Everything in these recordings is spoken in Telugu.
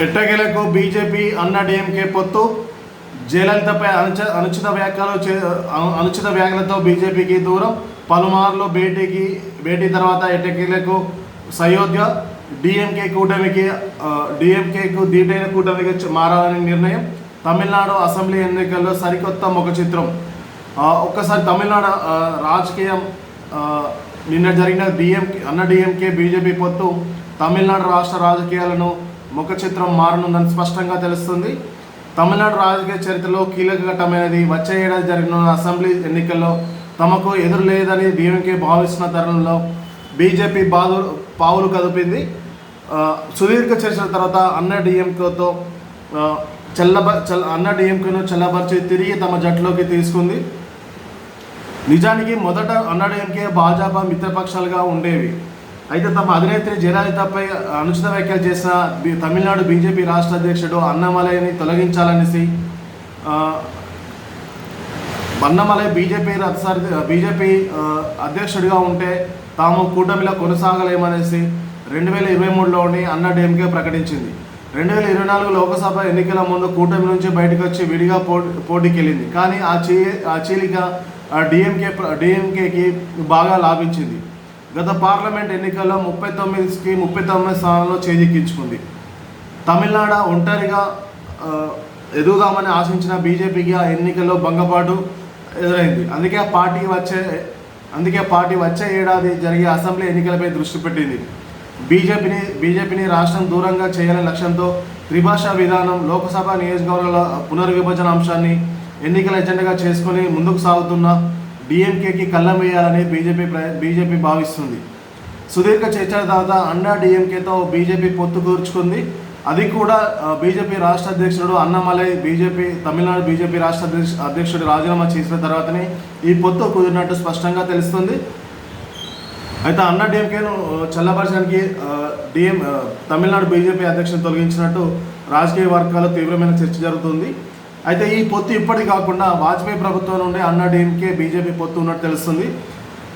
ఎట్టకేలకు బీజేపీ అన్న డిఎంకే పొత్తు జయలలితపై అనుచ అనుచిత వ్యాఖ్యలు చే అను- అనుచిత వ్యాఖ్యలతో బీజేపీకి దూరం. పలుమార్లు భేటీకి భేటీ తర్వాత ఎట్టకేలకు సయోధ్య. డిఎంకే కూటమికి డిఎంకేకు దీటైన కూటమికి మారాలని నిర్ణయం. తమిళనాడు అసెంబ్లీ ఎన్నికల్లో సరికొత్త ముఖ చిత్రం. ఒక్కసారి తమిళనాడు రాజకీయం నిన్న జరిగిన డిఎంకే అన్న డిఎంకే బీజేపీ పొత్తు. తమిళనాడు రాష్ట్ర రాజకీయాలను ముఖ చిత్రం మారనుందని స్పష్టంగా తెలుస్తుంది. తమిళనాడు రాజకీయ చరిత్రలో కీలక ఘట్టమైనది వచ్చే ఏడాది జరిగిన అసెంబ్లీ ఎన్నికల్లో తమకు ఎదురు లేదని డిఎంకే భావిస్తున్న తరుణంలో బీజేపీ బాధు పావులు కదిపింది. సుదీర్ఘ చర్చల తర్వాత అన్న డిఎంకేతో చెల్లబ చెల్ అన్న డిఎంకేను చల్లబరిచి తిరిగి తమ జట్టులోకి తీసుకుంది. నిజానికి మొదట అన్నాడీఎంకే భాజపా మిత్రపక్షాలుగా ఉండేవి. అయితే తమ అధినేత్రి జయలలితపై అనుచిత వ్యాఖ్యలు చేసిన తమిళనాడు బీజేపీ రాష్ట్ర అధ్యక్షుడు అన్నమలైని తొలగించాలనేసి అన్నమలై బీజేపీ రథసారి బీజేపీ అధ్యక్షుడిగా ఉంటే తాము కూటమిలో కొనసాగలేమనేసి రెండు వేల ఇరవై మూడులోని అన్న డీఎంకే ప్రకటించింది. రెండు వేల ఇరవై నాలుగు లోకసభ ఎన్నికల ముందు కూటమి నుంచి బయటకు వచ్చి విడిగా పోటీ పోటీకి వెళ్ళింది కానీ ఆ చీ ఆ చీలిక డిఎంకే డిఎంకేకి బాగా లాభించింది. గత పార్లమెంట్ ఎన్నికల్లో ముప్పై తొమ్మిదికి ముప్పై తొమ్మిది స్థానాల్లో చేజిక్కించుకుంది. తమిళనాడు ఒంటరిగా ఎదుగుదామని ఆశించిన బీజేపీకి ఆ ఎన్నికల్లో భంగపాటు ఎదురైంది. అందుకే ఆ పార్టీ వచ్చే అందుకే పార్టీ వచ్చే ఏడాది జరిగే అసెంబ్లీ ఎన్నికలపై దృష్టి పెట్టింది. బీజేపీని బీజేపీని రాష్ట్రం దూరంగా చేయాలనే లక్ష్యంతో త్రిభాషా విధానం లోక్సభ నియోజకవర్గాల పునర్విభజన అంశాన్ని ఎన్నికల ఎజెండాగా చేసుకొని ముందుకు సాగుతున్న డిఎంకేకి కళ్ళం వేయాలని బీజేపీ బీజేపీ భావిస్తుంది. సుదీర్ఘ చర్చల తర్వాత అన్నా డిఎంకేతో బీజేపీ పొత్తు కూర్చుకుంది. అది కూడా బీజేపీ రాష్ట్ర అధ్యక్షుడు అన్నమలై బీజేపీ తమిళనాడు బీజేపీ రాష్ట్ర అధ్యక్షుడు రాజీనామా చేసిన తర్వాతనే ఈ పొత్తు కుదిరినట్టు స్పష్టంగా తెలుస్తుంది. అయితే అన్నా డిఎంకేను చల్లబరచడానికి డిఎం తమిళనాడు బీజేపీ అధ్యక్షుని తొలగించినట్టు రాజకీయ వర్గాల్లో తీవ్రమైన చర్చ జరుగుతుంది. అయితే ఈ పొత్తు ఇప్పటి కాకుండా వాజ్పేయి ప్రభుత్వం నుండి అన్న డిఎంకే బీజేపీ పొత్తు ఉన్నట్టు తెలుస్తుంది.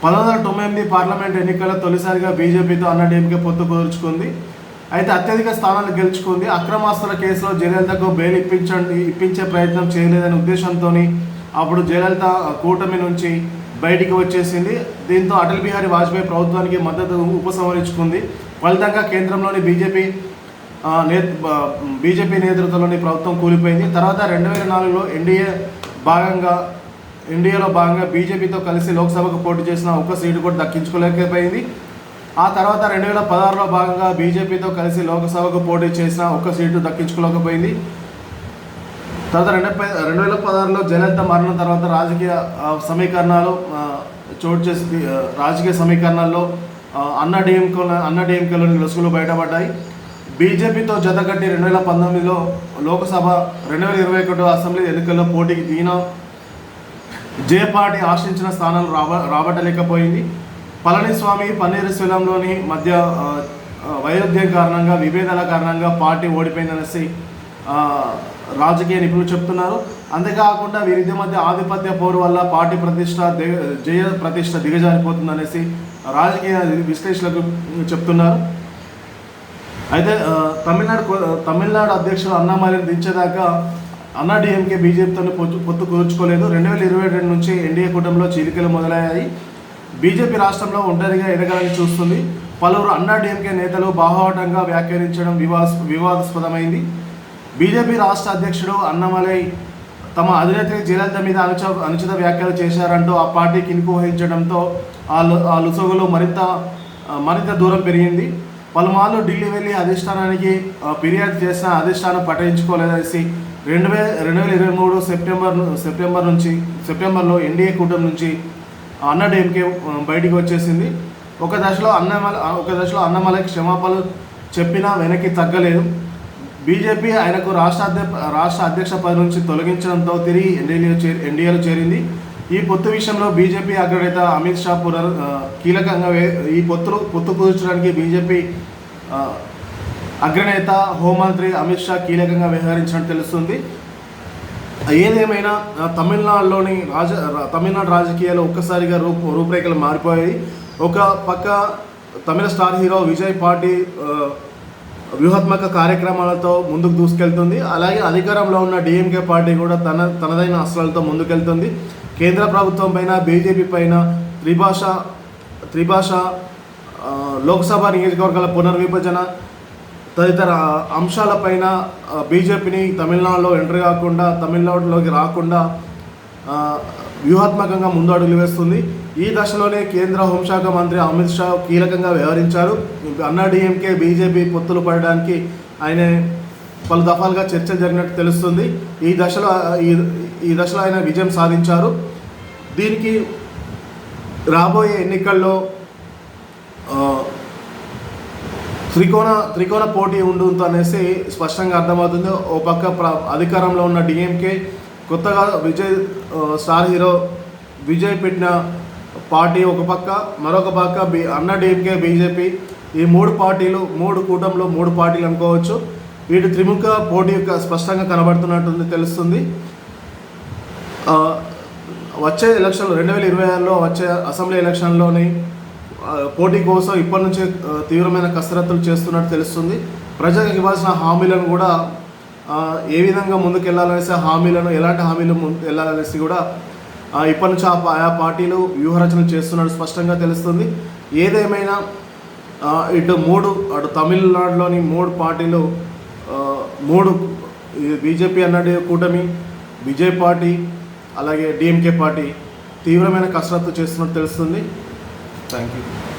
పంతొమ్మిది వందల తొంభై ఎనిమిది పార్లమెంట్ ఎన్నికల్లో తొలిసారిగా బీజేపీతో అన్న డిఎంకే పొత్తు కుదుర్చుకుంది. అయితే అత్యధిక స్థానాలు గెలుచుకుంది. అక్రమాస్తుల కేసులో జయలలితకు బెయిల్ ఇప్పించండి ఇప్పించే ప్రయత్నం చేయలేదనే ఉద్దేశంతో అప్పుడు జయలలిత కూటమి నుంచి బయటికి వచ్చేసింది. దీంతో అటల్ బిహారీ వాజ్పేయి ప్రభుత్వానికి మద్దతు ఉపసంహరించుకుంది. ఫలితంగా కేంద్రంలోని బీజేపీ నేత బీజేపీ నేతృత్వంలోని ప్రభుత్వం కూలిపోయింది. తర్వాత రెండు వేల నాలుగులో ఎన్డీఏ భాగంగా ఎన్డీఏలో భాగంగా బీజేపీతో కలిసి లోక్సభకు పోటీ చేసిన ఒక్క సీటు కూడా దక్కించుకోలేకపోయింది. ఆ తర్వాత రెండు వేల పదహారులో భాగంగా బీజేపీతో కలిసి లోక్సభకు పోటీ చేసిన ఒక్క సీటు దక్కించుకోలేకపోయింది. తర్వాత రెండు రెండు వేల పదహారులో జయలలిత మరణం తర్వాత రాజకీయ సమీకరణాలు చోటు చేసి రాజకీయ సమీకరణాల్లో అన్న డిఎంకే అన్న డిఎంకేలోని లొసుగులు బయటపడ్డాయి. బీజేపీతో జతగట్టి రెండు వేల పంతొమ్మిదిలో లోక్సభ రెండు వేల ఇరవై ఒకటో అసెంబ్లీ ఎన్నికల్లో పోటీకి దిగిన జయపాటి ఆశించిన స్థానాలు రాబ రాబట్టలేకపోయింది. పళనిస్వామి పన్నీర్ మధ్య వైరుధ్యం కారణంగా విభేదాల కారణంగా పార్టీ ఓడిపోయిందనేసి రాజకీయ నిపుణులు చెప్తున్నారు. అంతేకాకుండా వీరిద్దరి మధ్య ఆధిపత్య పోరు వల్ల పార్టీ ప్రతిష్ట దిగ- జయ ప్రతిష్ట దిగజారిపోతుందనేసి రాజకీయ విశ్లేషకులు చెప్తున్నారు. అయితే తమిళనాడు తమిళనాడు అధ్యక్షుడు అన్నామలైని దించేదాకా అన్నా డిఎంకే బీజేపీతో పొత్తు పొత్తు కూర్చుకోలేదు. రెండు వేల ఇరవై రెండు నుంచి ఎన్డీఏ కూటమిలో చీలికలు మొదలయ్యాయి. బీజేపీ రాష్ట్రంలో ఒంటరిగా ఎదగాలని చూస్తుంది. పలువురు అన్నా డిఎంకే నేతలు బాహోటంగా వ్యాఖ్యానించడం వివాద వివాదాస్పదమైంది. బీజేపీ రాష్ట్ర అధ్యక్షుడు అన్నమలై తమ అధినేత్రి జయలలిత మీద అనుచ అనుచిత వ్యాఖ్యలు చేశారంటూ ఆ పార్టీ కినుకు వహించడంతో ఆ లు- లుసగులు మరింత మరింత దూరం పెరిగింది. పలుమార్లు ఢిల్లీ వెళ్ళి అధిష్టానానికి ఫిర్యాదు చేసిన అధిష్టానం పట్టించుకోలేదనేసి రెండు వేల రెండు వేల ఇరవై మూడు సెప్టెంబర్ సెప్టెంబర్ నుంచి సెప్టెంబర్లో ఎన్డీఏ కూటమి నుంచి అన్న బయటికి వచ్చేసింది. ఒక దశలో అన్నమల ఒక దశలో అన్నమలకి క్షమాపణలు చెప్పినా వెనక్కి తగ్గలేదు. బీజేపీ ఆయనకు రాష్ట్ర అధ్యక్ష రాష్ట్ర అధ్యక్ష పదవి నుంచి తొలగించడంతో తిరిగి ఎన్డీఏలో చేరి ఎన్డీఏలో చేరింది. ఈ పొత్తు విషయంలో బీజేపీ అగ్రనేత అమిత్ షా పునర్ కీలకంగా ఈ పొత్తులు పొత్తు కుదుర్చడానికి బీజేపీ అగ్రనేత హోంమంత్రి అమిత్ షా కీలకంగా వ్యవహరించినట్టు తెలుస్తుంది. ఏదేమైనా తమిళనాడులోని రాజ తమిళనాడు రాజకీయాలు ఒక్కసారిగా రూపు రూపురేఖలు మారిపోయాయి. ఒక పక్క Tamil star hero Vijay party వ్యూహాత్మక కార్యక్రమాలతో ముందుకు దూసుకెళ్తుంది. అలాగే అధికారంలో ఉన్న డిఎంకే పార్టీ కూడా తన తనదైన అస్త్రాలతో ముందుకెళ్తుంది. కేంద్ర ప్రభుత్వం పైన బీజేపీ పైన త్రిభాష త్రిభాష లోక్సభ నియోజకవర్గాల పునర్విభజన తదితర అంశాలపైన బీజేపీని తమిళనాడులో ఎంటర్ కాకుండా తమిళనాడులోకి రాకుండా వ్యూహాత్మకంగా ముందడుగులు వేస్తుంది. ఈ దశలోనే కేంద్ర హోంశాఖ మంత్రి అమిత్ షా కీలకంగా వ్యవహరించారు. అన్నాడీఎంకే బీజేపీ పొత్తులు పడడానికి ఆయన పలు దఫాలుగా చర్చ జరిగినట్టు తెలుస్తుంది. ఈ దశలో ఈ ఈ దశలో ఆయన విజయం సాధించారు. దీనికి రాబోయే ఎన్నికల్లో త్రికోణ త్రికోణ పోటీ ఉంటుంది అనేసి స్పష్టంగా అర్థమవుతుంది. ఓ పక్క ప్ర అధికారంలో ఉన్న డిఎంకే కొత్తగా విజయ్ స్టార్ హీరో విజయ్ పెట్టిన పార్టీ ఒక పక్క మరొక పక్క బి అన్న డిఎంకే బీజేపీ ఈ మూడు పార్టీలు మూడు కూటంలో మూడు పార్టీలు అనుకోవచ్చు. వీటి త్రిముఖ పోటీ యొక్క స్పష్టంగా కనబడుతున్నట్టుంది తెలుస్తుంది. వచ్చే ఎలక్షన్లు రెండు వేల ఇరవై ఆరులో వచ్చే అసెంబ్లీ ఎలక్షన్లోని పోటీ కోసం ఇప్పటి నుంచే తీవ్రమైన కసరత్తులు చేస్తున్నట్టు తెలుస్తుంది. ప్రజలకు ఇవ్వాల్సిన హామీలను కూడా ఏ విధంగా ముందుకెళ్ళాలనేసి హామీలను ఎలాంటి హామీలు ముందు వెళ్ళాలనేసి కూడా ఇప్పటి నుంచి ఆ ఆయా పార్టీలు వ్యూహరచన చేస్తున్నట్టు స్పష్టంగా తెలుస్తుంది. ఏదేమైనా ఇటు మూడు అటు తమిళనాడులోని మూడు పార్టీలు మూడు బీజేపీ అన్నది కూటమి విజయ్ పార్టీ అలాగే డిఎంకే పార్టీ తీవ్రమైన కసరత్తు చేస్తున్నట్టు తెలుస్తుంది. thank you